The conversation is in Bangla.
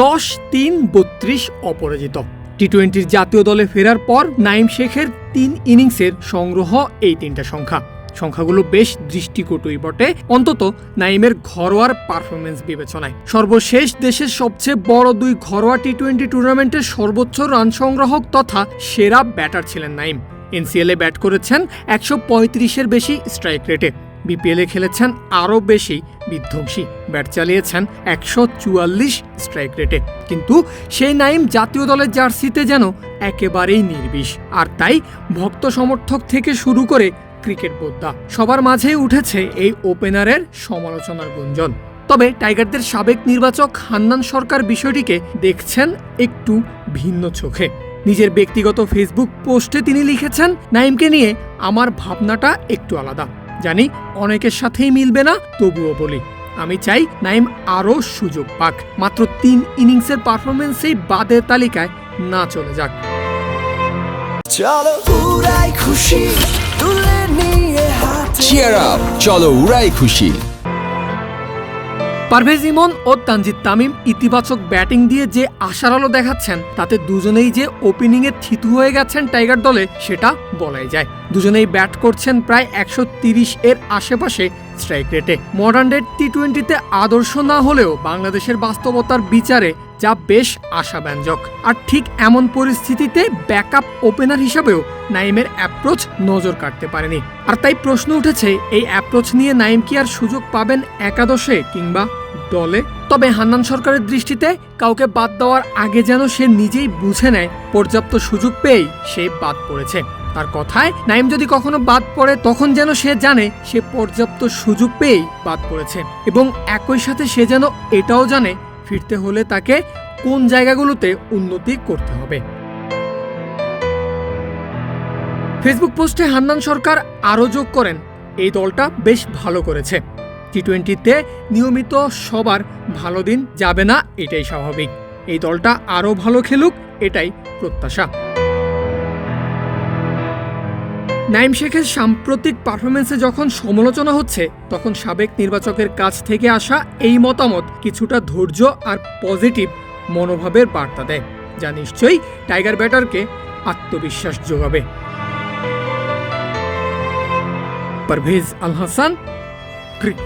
দশ তিন বত্রিশ অপরাজিত। টি টোয়েন্টির জাতীয় দলে ফেরার পর নাইম শেখের তিন ইনিংসের সংগ্রহ এই তিনটা সংখ্যা। সংখ্যাগুলো বেশ দৃষ্টিকটুই বটে। অন্তত নাইমের ঘরোয়ার পারফরমেন্স বিবেচনায়। সর্বশেষ দেশের সবচেয়ে বড় দুই ঘরোয়া টি টোয়েন্টি টুর্নামেন্টের সর্বোচ্চ রান সংগ্রাহক তথা সেরা ব্যাটার ছিলেন নাইম। এনসিএলে ব্যাট করেছেন একশো পঁয়ত্রিশের বেশি স্ট্রাইক রেটে। বিপিএলে খেলেছেন আরও বেশি বিধ্বংসী। ব্যাট চালিয়েছেন একশো চুয়াল্লিশ স্ট্রাইক রেটে। কিন্তু সেই নাইম জাতীয় দলের জার্সিতে যেন একেবারেই নির্বিষ। আর তাই ভক্ত সমর্থক থেকে শুরু করে ক্রিকেট বোদ্ধা সবার মাঝেই উঠেছে এই ওপেনারের সমালোচনার গুঞ্জন। তবে টাইগারদের সাবেক নির্বাচক হান্নান সরকার বিষয়টিকে দেখছেন একটু ভিন্ন চোখে। নিজের ব্যক্তিগত ফেসবুক পোস্টে তিনি লিখেছেন, নাইমকে নিয়ে আমার ভাবনাটা একটু আলাদা। জানি অনেকের সাথেই মিলবে না তবুও বলি আমি চাই নাইম আরও সুযোগ পাক। মাত্র তিন ইনিংসের পারফরমেন্সেই বাদের তালিকায় না চলে যাক। চলো উড়াই খুশি তুলে নিয়ে চিয়ার আপ চলো উড়াই খুশি। পারভেজ ইমন ও তানজিদ তামিম ইতিবাচক ব্যাটিং দিয়ে যে আশার আলো দেখাচ্ছেন তাতে দুজনেই যে ওপেনিংয়ে থিতু হয়ে গেছেন টাইগার দলে সেটা বলাই যায়। দুজনেই ব্যাট করছেন প্রায় একশো এর আশেপাশে স্ট্রাইক রেটে। মডার্ন ডে টি টোয়েন্টিতে আদর্শ না হলেও বাংলাদেশের বাস্তবতার বিচারে যা বেশ আশাব্যঞ্জক। আর ঠিক এমন পরিস্থিতিতে ব্যাকআপ ওপেনার হিসাবেও নাইমের অ্যাপ্রোচ নজর কাটতে পারেনি। আর তাই প্রশ্ন উঠেছে, এই অ্যাপ্রোচ নিয়ে নাইম কি আর সুযোগ পাবেন একাদশে কিংবা দলে? তবে হান্নান সরকারের দৃষ্টিতে কাউকে বাদ দেওয়ার আগে যেন সে নিজেই বুঝে নেয়, পর্যাপ্ত সুযোগ পেয়েই সে বাদ পড়েছে। তার কথায় নাইম যদি কখনো বাদ পড়ে, তখন যেন সে জানে, সে পর্যাপ্ত সুযোগ পেয়েই বাদ পড়েছে। এবং একই সাথে সে যেন এটাও জানে, ফিরতে হলে তাকে কোন জায়গাগুলোতে উন্নতি করতে হবে। ফেসবুক পোস্টে হান্নান সরকার আরও যোগ করেন, এই দলটা বেশ ভালো করেছে। টি টোয়েন্টিতে নিয়মিত সবার ভালো দিন যাবে না, এটাই স্বাভাবিক। এই দলটা আরও ভালো খেলুক, এটাই প্রত্যাশা। নাইম শেখের সাম্প্রতিক পারফরমেন্সে যখন সমালোচনা হচ্ছে, তখন সাবেক নির্বাচকের কাছ থেকে আসা এই মতামত কিছুটা ধৈর্য আর পজিটিভ মনোভাবের বার্তা দেয়, যা নিশ্চয়ই টাইগার ব্যাটারকে আত্মবিশ্বাস যোগাবে। পারভেজ আল হাসান ক্রিক